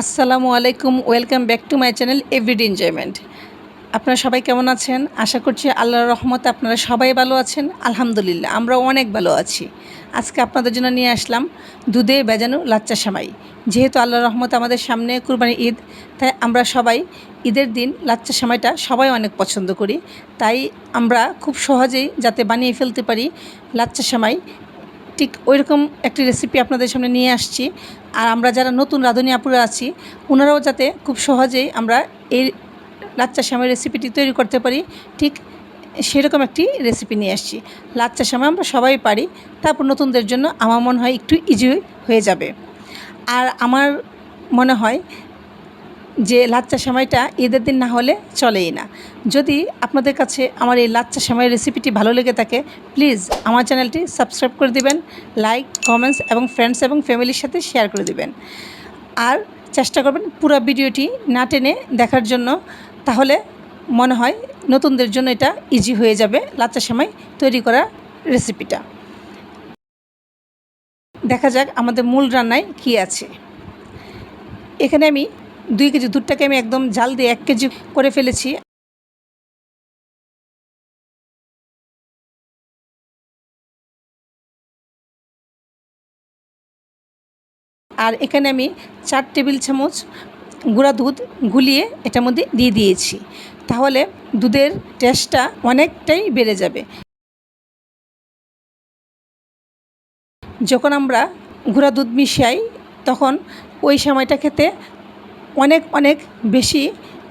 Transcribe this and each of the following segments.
আসসালামু আলাইকুম, welcome back to my channel everyday enjoyment. আপনারা সবাই কেমন আছেন? আশা করছি আল্লাহর রহমতে আপনারা সবাই ভালো আছেন। আলহামদুলিল্লাহ আমরা অনেক ভালো আছি। আজকে আপনাদের জন্য নিয়ে আসলাম দুধে বেজানো লাচ্চা সামাই। যেহেতু আল্লাহর রহমতে আমাদের সামনে কুরবানি ঈদ, তাই আমরা সবাই ঈদের দিন লাচ্চা সামাইটা সবাই অনেক পছন্দ করি। তাই আমরা খুব সহজেই যাতে বানিয়ে ফেলতে পারি লাচ্চা সামাই ঠিক ওইরকম একটি রেসিপি আপনাদের সামনে নিয়ে আসছি। আর আমরা যারা নতুন রাঁধুনি আপুরা আছি ওনারাও যাতে খুব সহজেই আমরা এই লাচ্চা শ্যামের রেসিপিটি তৈরি করতে পারি, ঠিক সেরকম একটি রেসিপি নিয়ে আসছি। লাচ্চা শ্যামা আমরা সবাই পারি, তারপর নতুনদের জন্য আমার মনে হয় একটু ইজি হয়ে যাবে। আর আমার মনে হয় যে লাচ্চা সেমাইটা ঈদের দিন না হলে চলেই না। যদি আপনাদের কাছে আমার এই লাচ্চা সেমাইয়ের রেসিপিটি ভালো লেগে থাকে প্লিজ আমার চ্যানেলটি সাবস্ক্রাইব করে দিবেন লাইক কমেন্টস এবং ফ্রেন্ডস এবং ফ্যামিলির সাথে শেয়ার করে দিবেন। আর চেষ্টা করবেন পুরো ভিডিওটি না টেনে দেখার জন্য, তাহলে মনে হয় নতুনদের জন্য এটা ইজি হয়ে যাবে লাচ্চা সেমাই তৈরি করার রেসিপিটা দেখা যাক আমাদের মূল রান্নায় কী আছে। এখানে আমি দুই কেজি দুধটাকে আমি একদম জাল দিয়ে এক কেজি করে ফেলেছি। আর এখানে আমি চার টেবিল চামচ গুঁড়া দুধ গুলিয়ে এটার মধ্যে দিয়ে দিয়েছি। তাহলে দুধের টেস্টটা অনেকটাই বেড়ে যাবে। যখন আমরা গুঁড়া দুধ মিশাই তখন ওই সময়টা খেতে অনেক অনেক বেশি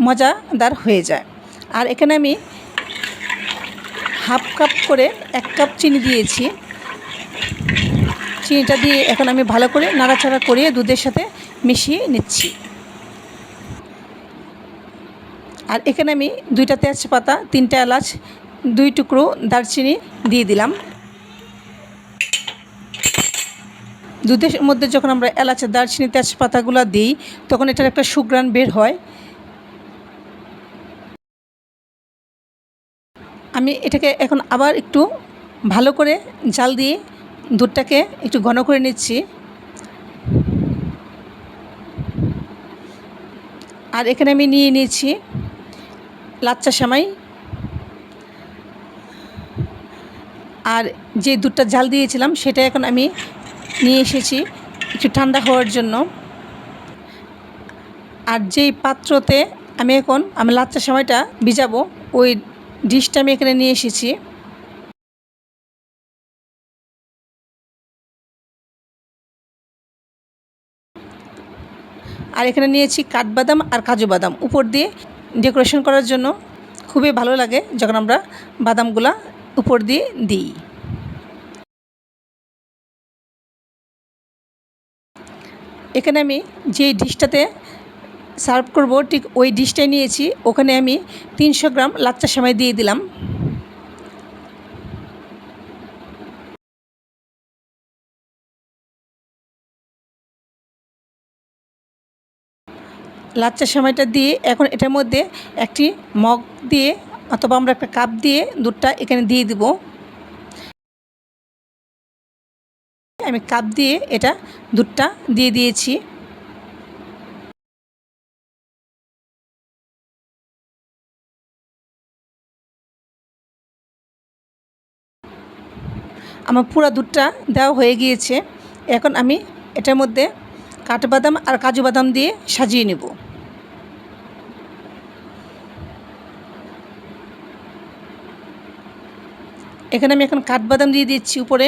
মজাদার হয়ে যায়। আর এখানে আমি হাফ কাপ করে এক কাপ চিনি দিয়েছি। চিনিটা দিয়ে এখন আমি ভালো করে নাড়াচাড়া করে দুধের সাথে মিশিয়ে নিচ্ছি। আর এখানে আমি দুইটা তেজপাতা, তিনটা এলাচ, দুই টুকরো দারচিনি দিয়ে দিলাম। দুধের মধ্যে যখন আমরা এলাচের দারচিনি, তেজপাতাগুলো দিই, তখন এটার একটা সুগ্রান বের হয়। আমি এটাকে এখন আবার একটু ভালো করে জাল দিয়ে দুধটাকে একটু ঘন করে নিচ্ছি। আর এখানে আমি নিয়ে নিয়েছি লাচ্চা সেমাই। আর যে দুধটা জাল দিয়েছিলাম, সেটা এখন আমি নিয়ে এসেছি একটু ঠান্ডা হওয়ার জন্য। আর যেই পাত্রতে আমি এখন, আমি লাচ্চা সময়টা ভিজাবো, ওই ডিশটা আমি এখানে নিয়ে এসেছি। আর এখানে নিয়েছি কাঠবাদাম আর কাজু বাদাম। উপর দিয়ে ডেকোরেশন করার জন্য খুবই ভালো লাগে যখন আমরা বাদামগুলা উপর দিয়ে দিই। এখানে আমি যে ডিশটাতে সার্ভ করব, ঠিক ওই ডিশটাই নিয়েছি। ওখানে আমি তিনশো গ্রাম লাচ্চা সেমাই দিয়ে দিলাম। লাচ্চা সেমাইটা দিয়ে এখন এটার মধ্যে একটি মগ দিয়ে অথবা আমরা একটা কাপ দিয়ে দুধটা এখানে দিয়ে দিব। আমি কাপ দিয়ে এটা দুধটা দিয়ে দিয়েছি। আমার পুরো দুধটা দেওয়া হয়ে গিয়েছে। এখন আমি এটার মধ্যে কাঠবাদাম আর কাজু বাদাম দিয়ে সাজিয়ে নেব। এখানে আমি এখন কাঠবাদাম দিয়ে দিচ্ছি উপরে।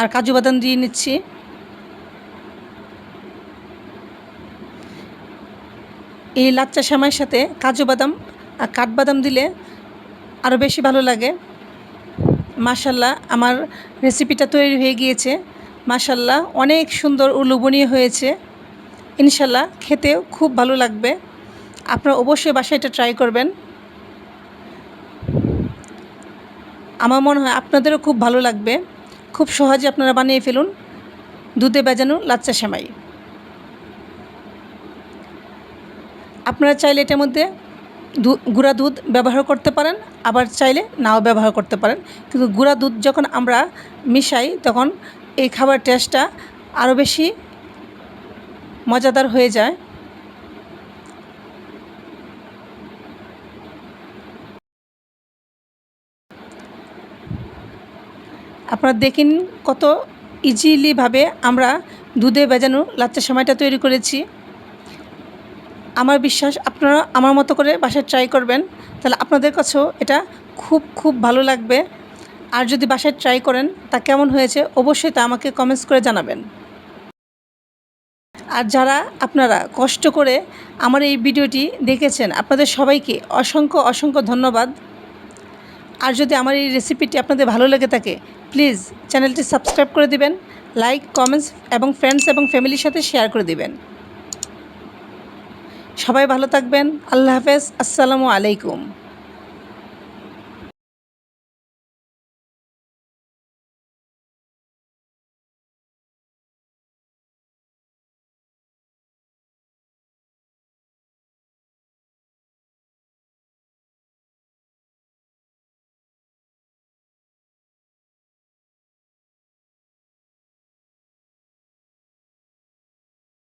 আর কাজু বাদাম দিয়ে নিচ্ছি। এই লাচ্চা শ্যামার সাথে কাজু বাদাম আর কাঠবাদাম দিলে আরও বেশি ভালো লাগে। মাশাল্লাহ, আমার রেসিপিটা তৈরি হয়ে গিয়েছে। মাশাল্লাহ, অনেক সুন্দর ও লোভনীয় হয়েছে। ইনশাল্লাহ, খেতেও খুব ভালো লাগবে। আপনারা অবশ্যই বাসায় এটা ট্রাই করবেন। আমার মনে হয় আপনাদেরও খুব ভালো লাগবে। খুব সহজে আপনারা বানিয়ে ফেলুন। দুধে বেজানো লাচ্চা সেমাই। আপনারা চাইলে এটার মধ্যে গুঁড়া দুধ ব্যবহার করতে পারেন, আবার চাইলে নাও ব্যবহার করতে পারেন। কিন্তু গুঁড়া দুধ যখন আমরা মিশাই, তখন এই খাবার টেস্টটা আরও বেশি মজাদার হয়ে যায়। আপনারা দেখেন কত ইজিলিভাবে আমরা দুধে ভেজানো লাচ্চা সময়টা তৈরি করেছি। আমার বিশ্বাস আপনারা আমার মতো করে বাসায় ট্রাই করবেন, তাহলে আপনাদের কাছেও এটা খুব খুব ভালো লাগবে। আর যদি বাসায় ট্রাই করেন, তা কেমন হয়েছে অবশ্যই তা আমাকে কমেন্টস করে জানাবেন। আর যারা আপনারা কষ্ট করে আমার এই ভিডিওটি দেখেছেন, আপনাদের সবাইকে অসংখ্য অসংখ্য ধন্যবাদ। আর যদি আমার এই রেসিপিটি আপনাদের ভালো লেগে থাকে প্লিজ চ্যানেলটি সাবস্ক্রাইব করে দিবেন লাইক কমেন্টস এবং ফ্রেন্ডস এবং ফ্যামিলির সাথে শেয়ার করে দিবেন। সবাই ভালো থাকবেন, আল্লাহ হাফেজ, আসসালামু আলাইকুম।